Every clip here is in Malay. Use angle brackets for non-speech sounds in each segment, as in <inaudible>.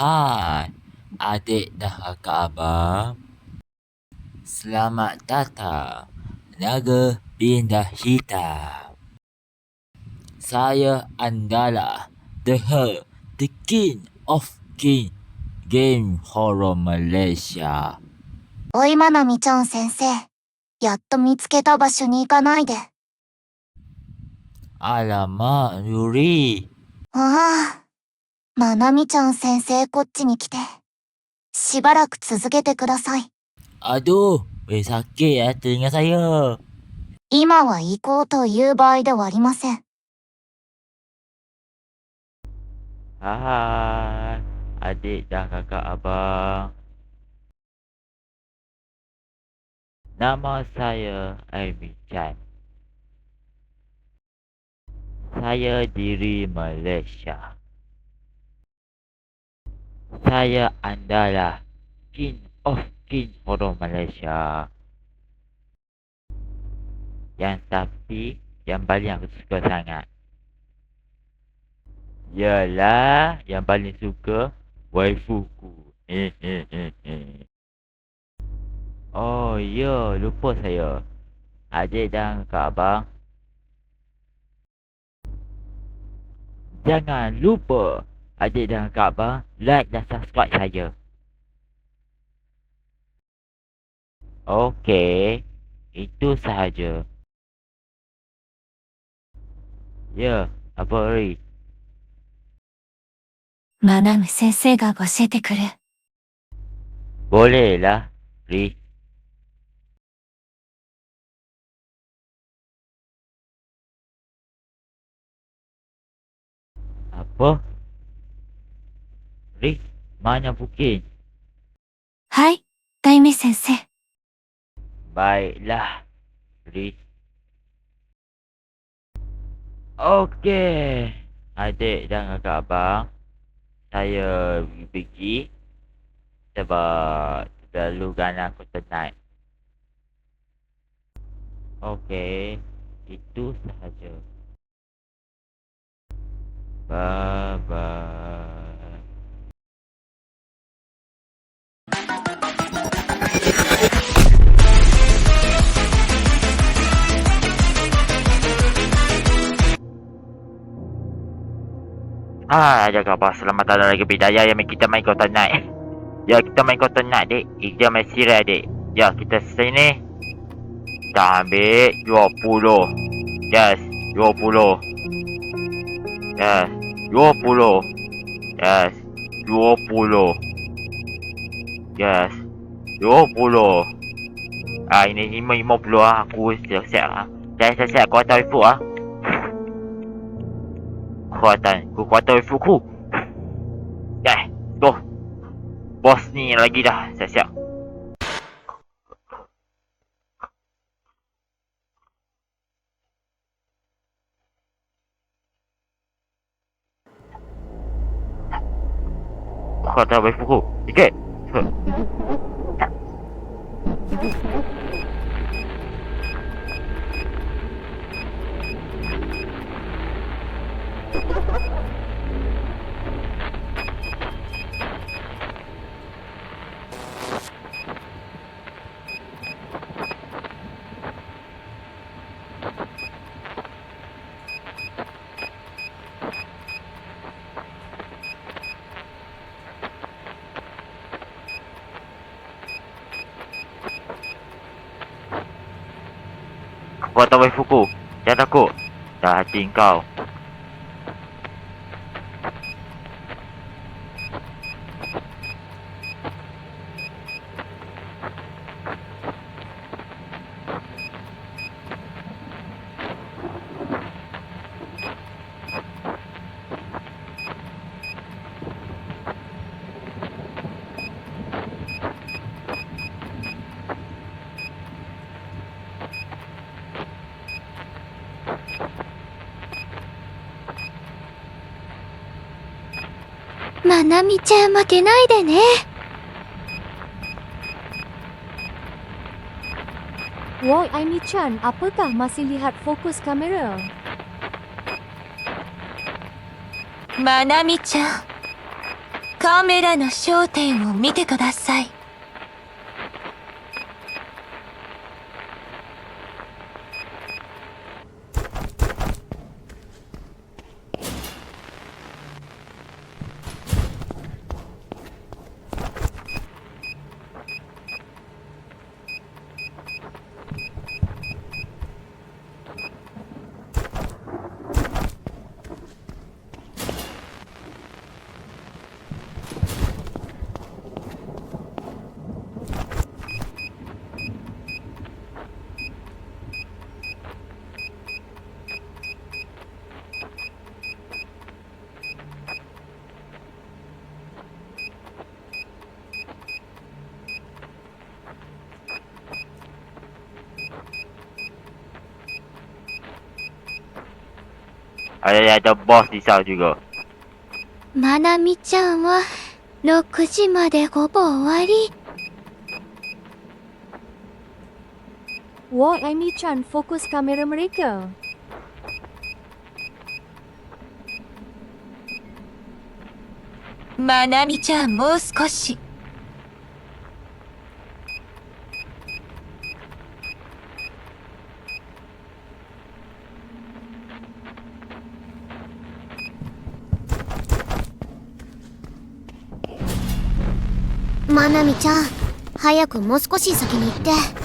Hai, adik dan kakak abang. Selamat datang. Naga Pindah Hitam. Saya adalah The Her, The King of King Game Horror Malaysia. おいまなみちゃん先生。やっと見つけた場所に行かないで。あ Alamak, Yuri. あ。まなみちゃん先生こっちに来て、しばらく続けてください。あ、どう、さっきやってみなさいよ。今は行こうという場合ではありません。ああ、あて、だかか、あば。なまさよ、あみちゃん。Saya diri Malaysia. Saya adalah King of King Horror Malaysia. Yang tapi yang paling aku suka sangat Yalah, yang paling suka waifuku. Eh, eh, eh, eh. Oh, ya, lupa saya. Adik dan kak abang. Jangan lupa adik dan kak abang like dan subscribe saya. Okey, itu sahaja. Ya, apa Ri? マナム先生が教えてくる。 Boleh lah, Ri. Apa? Ri, mana Pukin? Hai, Taimi Sensei. Baiklah, Ri. Okey, adik dan kakak abang. Saya pergi sebab terlalu ganas aku tenat. Okey, itu sahaja. Bye-bye. Ah, jaga apa? Selamat datang lagi bidaya yang kita main kota night. Ya, kita main kota night, dik. Kita main sirai, dik. Ya, kita sini. Kita ambil 20. Yes, 20. Yes, 20. Yes, 20. Yes, 20. Ah, ini 5 50 ah. Aku siap-siap ah. Saya siap-siap kuota ibu ah. Kekuatan, kekuatan wifuku. Eh, tu. Bos ni lagi dah, siap-siap. Kekuatan wifuku. Sikit. Huh. Kekuatan waifuku. Jangan takut. Dah hati kau. まなみちゃん負けないでね。Woi Aini Chan, apakah masih lihat fokus kamera? まなみちゃん。カ ada ada bos di sana juga. Manami-chan wa 6時までほぼ終わり。Wah, Amy-chan, fokus kamera mereka. Manami-chan, もう少し。まなみちゃん、早くもう少し先に行って。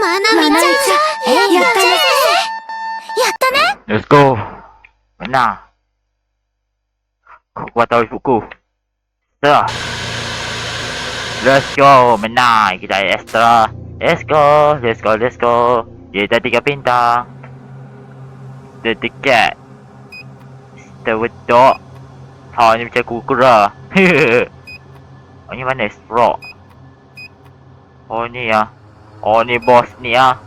まなみちゃんやったねやったね Let's go. Menang. Kekuatan ibuku. Extra. Let's go. Menang. Kita ada extra. Let's go. Let's go. Let's go. Dia dah tiga bintang. Kita dekat. Kita wedok. Ha, ni macam kukura. oh, ni mana extra? Oh, ni ya. Oh, ni bos ni ya.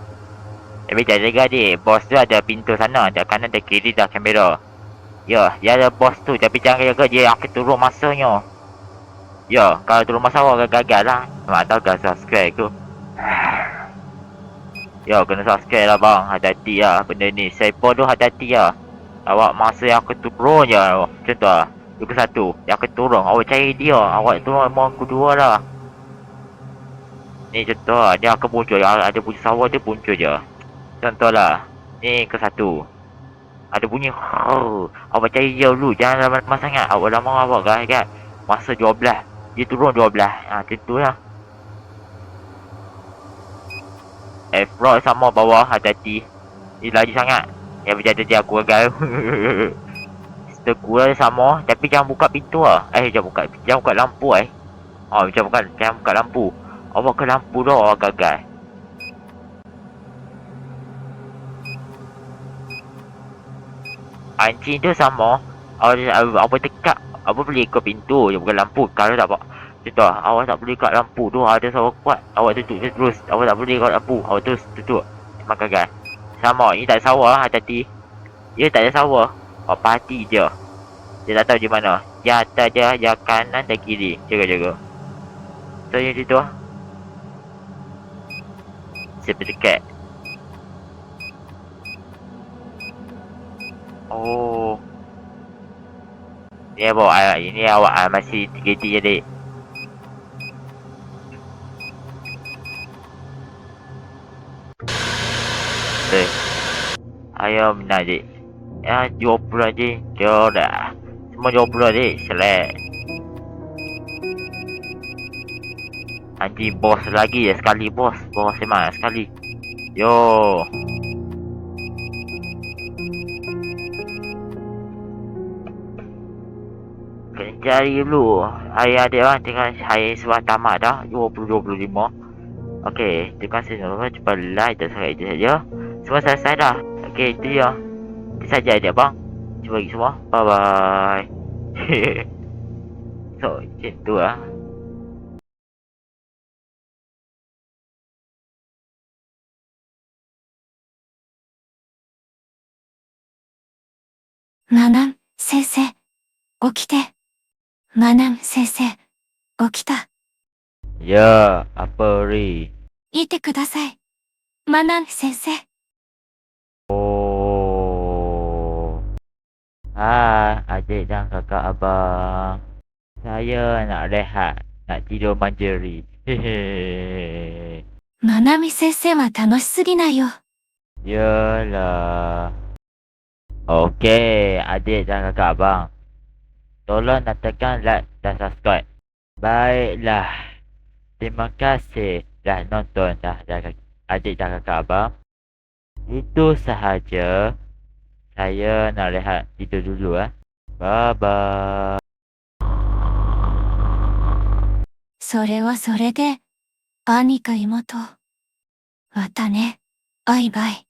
Tapi jangan jaga adik. Bos tu ada pintu sana. Ada kanan, ada kiri, dah kamera. Ya, dia ada bos tu. Tapi jangan jaga dia akan turun masanya. Ya, kalau turun masa awak gagal lah. Mak tahu kan subscribe tu. Ya, kena subscribe lah bang. Hati-hati lah benda ni. Siapa tu hati-hati lah. Awak masa yang aku turun je. Tu lah. Ke satu. Yang aku turun. Awak cari dia. Awak turun mohon kedua lah. Ni contoh. Dia akan muncul. Ada bunyi sawah dia muncul je. Contohlah Ni ke satu. Ada bunyi oh, Awak cari dia dulu Jangan lama-lama sangat. Awak lama awak kan kan? Masa 12 Dia turun 12 Ha macam tu lah. F-Rock sama bawah Hati-hati. Dia laju sangat. Yang berjaya dia aku gagal <laughs> Seteku lah sama. Tapi jangan buka pintu lah. Eh jangan buka Jangan buka lampu eh. Oh macam bukan Jangan buka lampu Awak ke lampu dah awak gagal? Anjing tu sama. Awak, awak tekak Awak boleh ikut pintu je bukan lampu. Kalau tak pak Contoh Awak tak boleh kat lampu tu Ada suara kuat. Awak tutup je terus. Awak tak boleh kat lampu. Awak terus tutup Memang gagal. Sama Ini tak ada sawah hati-hati. Dia tak ada sawah Awak parti je. Dia tak tahu di mana. Yang atas je Yang kanan dan kiri. Jaga-jaga. So yang situ Saya lebih Oh. Ya bawa ah, ini awak ah, masih tiga-tiga je dek Okay eh. Ayo minat dek Ya 20 je Kira dah. Semua 20 dek Select Anjing bos lagi ya sekali bos. Bos memang sekali. Yo. Cari dulu. Ayah dia orang tengah saya sebuah tamat dah. 20-25. Okey, terima kasih semua. Cepat like dan subscribe itu saja. Semua selesai dah. Okey, itu dia. Itu saja dia bang. Cuba bagi semua. Bye bye. <laughs> so, macam tu lah.! マナム、先生、起きて。マナム、先生、起きた。やあ、アパリー。いてください。マナム、先生。おー。あー、アジェイダン、カカー。サヨー、ナレハ、ナチドマンー。へへへへ。マナム先生は楽しすぎないよ。やあ、ラー。Okey, adik dan kakak abang. Tolong nak tekan like dan subscribe. Baiklah. Terima kasih dah nonton dah, dah adik dan kakak abang. Itu sahaja. Saya nak rehat tidur dulu eh. Bye bye. それはそれで、兄か妹。またね。バイバイ。